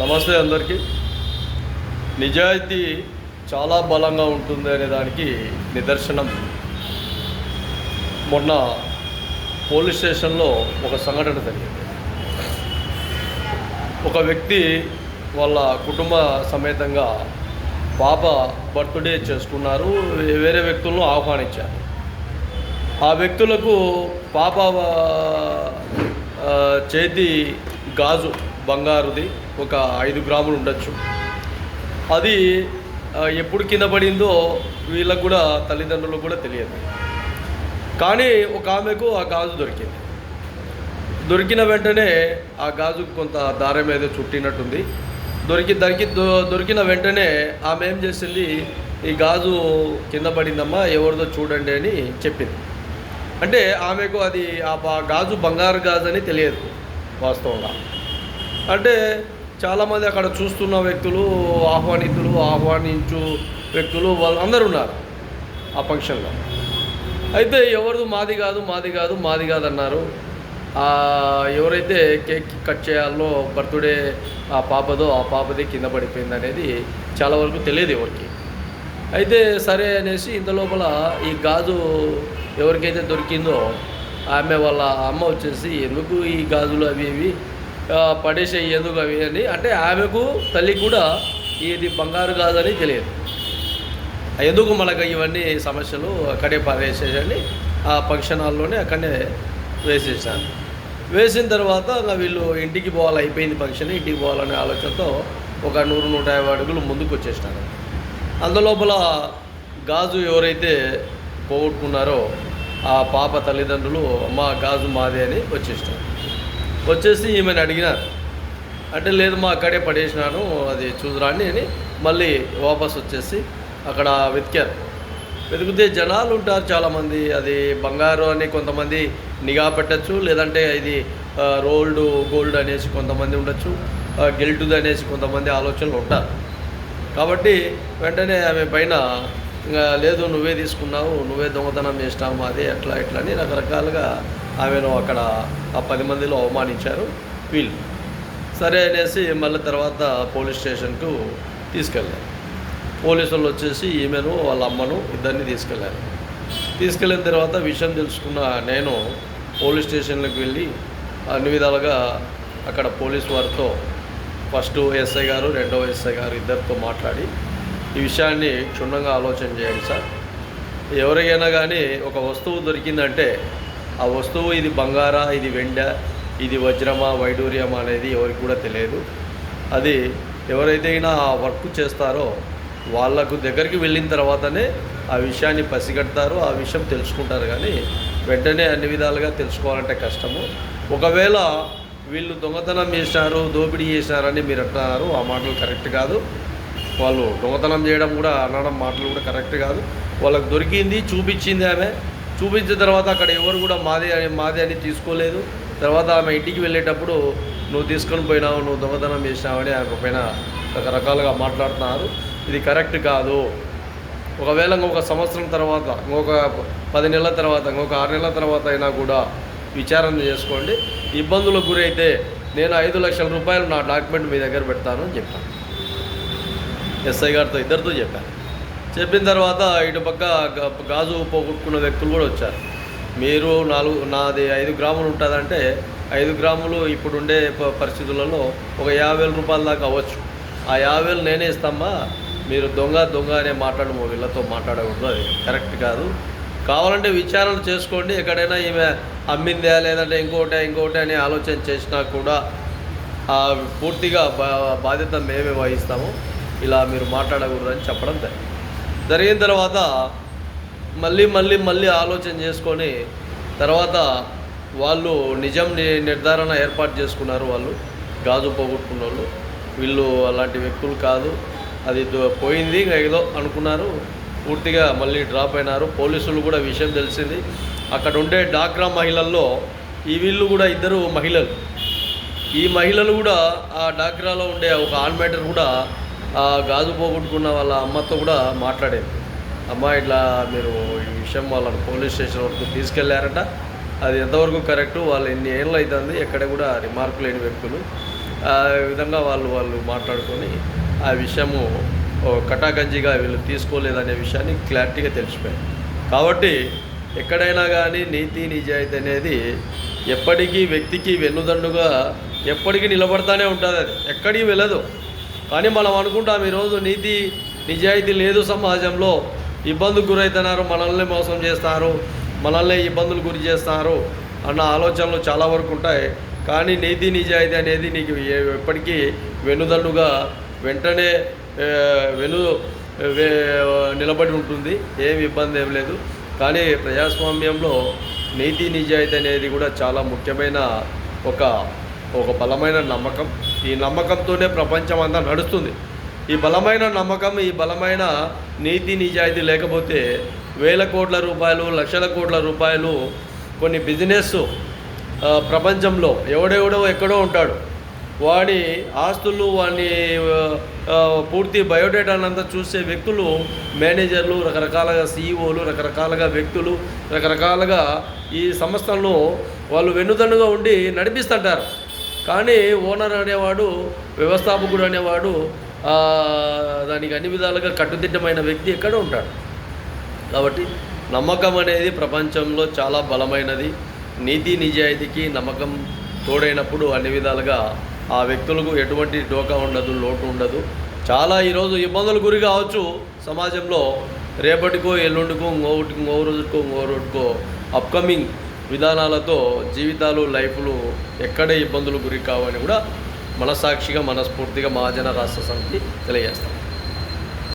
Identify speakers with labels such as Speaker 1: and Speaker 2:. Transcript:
Speaker 1: నమస్తే అందరికీ. నిజాయితీ చాలా బలంగా ఉంటుంది అనే దానికి నిదర్శనం. మొన్న పోలీస్ స్టేషన్లో ఒక సంఘటన జరిగింది. ఒక వ్యక్తి వాళ్ళ కుటుంబ సమేతంగా పాప బర్త్డే చేసుకున్నారు వేరే వ్యక్తులను ఆహ్వానించారు. ఆ వ్యక్తులకు పాప చేతి గాజు బంగారుది ఒక ఐదు గ్రాములు ఉండొచ్చు. అది ఎప్పుడు కింద పడిందో వీళ్ళకు కూడా తల్లిదండ్రులకు కూడా తెలియదు. కానీ ఒక ఆమెకు ఆ గాజు దొరికింది. దొరికిన వెంటనే ఆ గాజు కొంత దారం ఏదో చుట్టినట్టుంది. దొరికి దొరికి దొరికిన వెంటనే ఆమె ఏం చేసింది ఈ గాజు కింద పడిందమ్మా ఎవరిదో చూడండి అని చెప్పింది. అంటే ఆమెకు అది ఆ గాజు బంగారు గాజు అని తెలియదు వాస్తవంగా. అంటే చాలామంది అక్కడ చూస్తున్న వ్యక్తులు ఆహ్వానితులు ఆహ్వానించు వ్యక్తులు వాళ్ళందరూ ఉన్నారు ఆ ఫంక్షన్లో. అయితే ఎవరిది మాది కాదు మాది కాదు మాది కాదు అన్నారు ఎవరైతే కేక్ కట్ చేయాలో బర్త్డే ఆ పాపదో ఆ పాపది కింద పడిపోయింది అనేది చాలా వరకు తెలియదు ఎవరికి. అయితే సరే అనేసి ఇంత లోపల ఈ గాజు ఎవరికైతే దొరికిందో ఆమె వాళ్ళ అమ్మ వచ్చేసి ఎందుకు ఈ గాజులు అవి ఇవి పడేసేయి ఎందుకు అవి అని? అంటే ఆమెకు తల్లి కూడా ఇది బంగారు గాజు అని తెలియదు. ఎందుకు మనకు ఇవన్నీ సమస్యలు అక్కడే పడేసేసండి ఆ ఫంక్షన్ హాల్లోనే అక్కడనే వేసేసాను వేసిన తర్వాత వీళ్ళు ఇంటికి పోవాలి అయిపోయింది ఫంక్షన్ ఇంటికి పోవాలనే ఆలోచనతో ఒక నూరు నూట యాభై అడుగులు ముందుకు వచ్చేసాను అందులోపల గాజు ఎవరైతే పోగొట్టుకున్నారో ఆ పాప తల్లిదండ్రులు అమ్మ గాజు మాదే అని వచ్చేసినారు. వచ్చేసి ఈమెను అడిగినారు అంటే లేదు మా అక్కడే పడేసినాను అది చూదురాండి అని మళ్ళీ వాపస్ వచ్చేసి అక్కడ వెతికారు. వెతికితే జనాలు ఉంటారు చాలామంది అది బంగారు అని కొంతమంది నిఘా పెట్టచ్చు లేదంటే ఇది రోల్డ్ గోల్డ్ అనేసి కొంతమంది ఉండొచ్చు గెల్టుది గిల్టుది అనేసి కొంతమంది ఆలోచనలు ఉంటారు. కాబట్టి వెంటనే ఆమె పైన ఇంకా లేదు నువ్వే తీసుకున్నావు నువ్వే దొంగతనం చేసినావు అది అట్లా ఇట్లా అని రకరకాలుగా ఆమెను అక్కడ ఆ పది మందిలో అవమానించారు. వీళ్ళు. సరే అనేసి మళ్ళీ తర్వాత పోలీస్ స్టేషన్కు తీసుకెళ్ళారు. పోలీసులు వచ్చేసి ఈమెను వాళ్ళ అమ్మను ఇద్దరిని తీసుకెళ్ళారు. తీసుకెళ్ళిన తర్వాత విషయం తెలుసుకున్న నేను పోలీస్ స్టేషన్లకు వెళ్ళి అన్ని విధాలుగా అక్కడ పోలీస్ వారితో ఫస్ట్ ఎస్ఐ గారు రెండవ ఎస్ఐ గారు ఇద్దరితో మాట్లాడి ఈ విషయాన్ని క్షుణ్ణంగా ఆలోచన చేయండి సార్. ఎవరికైనా కానీ ఒక వస్తువు దొరికిందంటే ఆ వస్తువు ఇది బంగారా ఇది వెండ ఇది వజ్రమా వైడూర్యమా అనేది ఎవరికి కూడా తెలియదు. అది ఎవరైతే అయినా ఆ వర్క్ చేస్తారో వాళ్ళకు దగ్గరికి వెళ్ళిన తర్వాతనే ఆ విషయాన్ని పసిగడతారు ఆ విషయం తెలుసుకుంటారు. కానీ వెంటనే అన్ని విధాలుగా తెలుసుకోవాలంటే కష్టము. ఒకవేళ వీళ్ళు దొంగతనం చేశారు దోపిడీ చేశారని మీరు అంటున్నారు ఆ మాటలు కరెక్ట్ కాదు. వాళ్ళు దొంగతనం చేయడం కూడా అనడం మాటలు కూడా కరెక్ట్ కాదు. వాళ్ళకు దొరికింది చూపించింది ఆమె. చూపించిన తర్వాత అక్కడ ఎవరు కూడా మాది అని మాది అని తీసుకోలేదు. తర్వాత ఆమె ఇంటికి వెళ్ళేటప్పుడు నువ్వు తీసుకొని పోయినావు నువ్వు దొంగతనం చేసినావని ఆమె పైన రకరకాలుగా మాట్లాడుతున్నారు. ఇది కరెక్ట్ కాదు. ఒకవేళ ఇంకొక సంవత్సరం తర్వాత ఇంకొక పది నెలల తర్వాత ఇంకొక ఆరు నెలల తర్వాత అయినా కూడా విచారణ చేసుకోండి. ఇబ్బందులకు గురైతే నేను ఐదు లక్షల రూపాయలు నా డాక్యుమెంట్ మీ దగ్గర పెడతాను అని చెప్పాను. ఎస్ఐ గారితో ఇద్దరితో చెప్పాను. చెప్పిన తర్వాత ఇటు పక్క గాజు పోగొట్టుకున్న వ్యక్తులు కూడా వచ్చారు. మీరు నాలుగు నాది ఐదు గ్రాములు ఉంటుందంటే ఐదు గ్రాములు ఇప్పుడుండే ప- పరిస్థితులలో ఒక యాభై వేల రూపాయల దాకా అవ్వచ్చు. ఆ యాభై వేలు నేనే ఇస్తామా మీరు దొంగ దొంగ అనే మాట్లాడము వీళ్ళతో మాట్లాడకూడదు అది కరెక్ట్ కాదు. కావాలంటే విచారణ చేసుకోండి ఎక్కడైనా ఈమె అమ్మిందా లేదంటే ఇంకోటే ఇంకోటే అని ఆలోచన చేసినా కూడా పూర్తిగా బా బాధ్యత మేమే వహిస్తాము. ఇలా మీరు మాట్లాడకూడదని చెప్పడం జరిగింది. జరిగిన తర్వాత మళ్ళీ మళ్ళీ మళ్ళీ ఆలోచన చేసుకొని తర్వాత వాళ్ళు నిజం నిర్ధారణ ఏర్పాటు చేసుకున్నారు వాళ్ళు. గాజు పోగొట్టుకున్న వాళ్ళు వీళ్ళు అలాంటి వ్యక్తులు కాదు. అది పోయింది ఇంకా ఏదో అనుకున్నారు. పూర్తిగా మళ్ళీ డ్రాప్ అయినారు. పోలీసులు కూడా విషయం తెలిసింది. అక్కడ ఉండే డాక్రా మహిళల్లో ఈ వీళ్ళు కూడా ఇద్దరు మహిళలు. ఈ మహిళలు కూడా ఆ డాక్రాలో ఉండే ఒక ఆన్మేటర్ కూడా ఆ గాజు పోగొట్టుకున్న వాళ్ళ అమ్మతో కూడా మాట్లాడేది అమ్మ ఇట్లా మీరు ఈ విషయం వాళ్ళని పోలీస్ స్టేషన్ వరకు తీసుకెళ్ళారట. అది ఎంతవరకు కరెక్టు? వాళ్ళు ఎన్ని ఏళ్ళు అవుతుంది ఎక్కడ కూడా రిమార్క్ లేని వ్యక్తులు. ఆ విధంగా వాళ్ళు వాళ్ళు మాట్లాడుకొని ఆ విషయము ఓ వీళ్ళు తీసుకోలేదనే విషయాన్ని క్లారిటీగా తెలిసిపోయింది కాబట్టి ఎక్కడైనా కానీ నీతి నిజాయితీ అనేది ఎప్పటికీ వ్యక్తికి వెన్నుదండుగా ఎప్పటికీ నిలబడతానే ఉంటుంది అది. ఎక్కడికి వెళ్ళదు. కానీ మనం అనుకుంటాం ఈరోజు నీతి నిజాయితీ లేదు సమాజంలో. ఇబ్బందుకు గురవుతున్నారు మనల్ని మోసం చేస్తారు మనల్ని ఇబ్బందులు గురి చేస్తారు అన్న ఆలోచనలు చాలా వరకు ఉంటాయి. కానీ నీతి నిజాయితీ అనేది నీకు ఎప్పటికీ వెనుదన్నుగా వెంటనే వెను నిలబడి ఉంటుంది. ఏమి ఇబ్బంది ఏం లేదు. కానీ ప్రజాస్వామ్యంలో నీతి నిజాయితీ అనేది కూడా చాలా ముఖ్యమైన ఒక ఒక బలమైన నమ్మకం. ఈ నమ్మకంతోనే ప్రపంచం అంతా నడుస్తుంది. ఈ బలమైన నమ్మకం ఈ బలమైన నీతి నిజాయితీ లేకపోతే వేల కోట్ల రూపాయలు లక్షల కోట్ల రూపాయలు కొన్ని బిజినెస్ ప్రపంచంలో ఎవడెవడో ఎక్కడో ఉంటాడు. వాడి ఆస్తులు వాడిని పూర్తి బయోడేటానంతా చూసే వ్యక్తులు మేనేజర్లు రకరకాలుగా సీఈఓలు రకరకాలుగా వ్యక్తులు రకరకాలుగా ఈ సంస్థలను వాళ్ళు వెన్నుదన్నుగా ఉండి నడిపిస్తుంటారు. కానీ ఓనర్ అనేవాడు వ్యవస్థాపకుడు అనేవాడు దానికి అన్ని విధాలుగా కట్టుదిట్టమైన వ్యక్తి ఎక్కడ ఉంటాడు? కాబట్టి నమ్మకం అనేది ప్రపంచంలో చాలా బలమైనది. నీతి నిజాయితీకి నమ్మకం తోడైనప్పుడు అన్ని విధాలుగా ఆ వ్యక్తులకు ఎటువంటి డోకా ఉండదు లోటు ఉండదు. చాలా ఈరోజు ఇబ్బందులు గురి కావచ్చు సమాజంలో. రేపటికో ఎల్లుండికో ఇంకో ఇంకో రోజుకో ఇంకో రోజుకో అప్కమింగ్ విధానాలతో జీవితాలు లైఫ్లు ఎక్కడ ఇబ్బందులు గురి కావని కూడా మనసాక్షిగా మనస్ఫూర్తిగా మహాజన రాష్ట్ర సమితి తెలియజేస్తాం